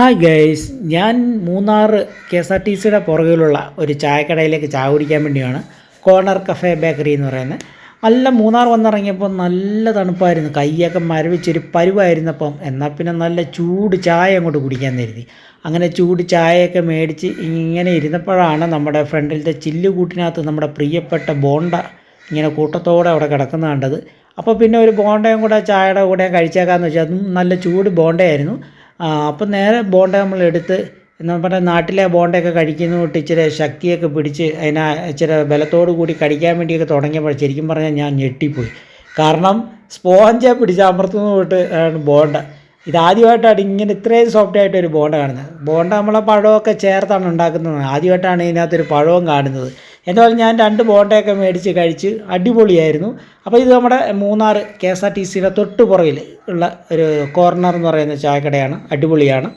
Hi guys ഞാൻ Munnar K S R T സിയുടെ പുറകിലുള്ള ഒരു ചായക്കടയിലേക്ക് ചായ കുടിക്കാൻ വേണ്ടിയാണ്. കോർണർ കഫേ ബേക്കറി എന്ന് പറയുന്നത്. നല്ല മൂന്നാർ വന്നിറങ്ങിയപ്പോൾ നല്ല തണുപ്പായിരുന്നു. കൈയൊക്കെ മരവിച്ചൊരു പരുവായിരുന്നപ്പം എന്നാൽ പിന്നെ നല്ല ചൂട് ചായ അങ്ങോട്ട് കുടിക്കാൻ കരുതി അങ്ങനെ ചൂട് ചായയൊക്കെ മേടിച്ച് ഇങ്ങനെ ഇരുന്നപ്പോഴാണ് നമ്മുടെ ഫ്രണ്ടിലത്തെ ചില്ലുകൂട്ടിനകത്ത് നമ്മുടെ പ്രിയപ്പെട്ട ബോണ്ട ഇങ്ങനെ കൂട്ടത്തോടെ അവിടെ കിടക്കുന്ന കണ്ടത്. അപ്പോൾ പിന്നെ ഒരു ബോണ്ടയും കൂടെ ചായയുടെ കൂടെ കഴിച്ചേക്കാന്ന് വെച്ചാൽ അതും നല്ല ചൂട് ബോണ്ടയായിരുന്നു. അപ്പം നേരെ ബോണ്ട നമ്മൾ എടുത്ത് എന്ന് പറഞ്ഞാൽ നാട്ടിലെ ബോണ്ടയൊക്കെ കഴിക്കുന്ന തൊട്ട് ഇച്ചിരി ശക്തിയൊക്കെ പിടിച്ച് അതിനെ ഇച്ചിരി ബലത്തോടു കൂടി കടിക്കാൻ വേണ്ടിയൊക്കെ തുടങ്ങിയപ്പോൾ ശരിക്കും പറഞ്ഞാൽ ഞാൻ ഞെട്ടിപ്പോയി. കാരണം സ്പോഞ്ചെ പിടിച്ച് അമർത്തുന്ന തൊട്ട് ആണ് ബോണ്ട. ഇതാദ്യമായിട്ടാണ് ഇങ്ങനെ ഇത്രയും സോഫ്റ്റ് ആയിട്ട് ഒരു ബോണ്ട കാണുന്നത്. ബോണ്ട നമ്മളെ പഴമൊക്കെ ചേർത്താണ് ഉണ്ടാക്കുന്നത്. ആദ്യമായിട്ടാണ് ഇതിനകത്തൊരു പഴവും കാണുന്നത്. എന്തായാലും ഞാൻ രണ്ട് ബോണ്ടയൊക്കെ മേടിച്ച് കഴിച്ച് അടിപൊളിയായിരുന്നു. അപ്പോൾ ഇത് നമ്മുടെ Munnar K S R T സിയുടെ തൊട്ട് പുറകിൽ ഉള്ള ഒരു കോർണർ എന്ന് പറയുന്ന ചായക്കടയാണ്. അടിപൊളിയാണ്.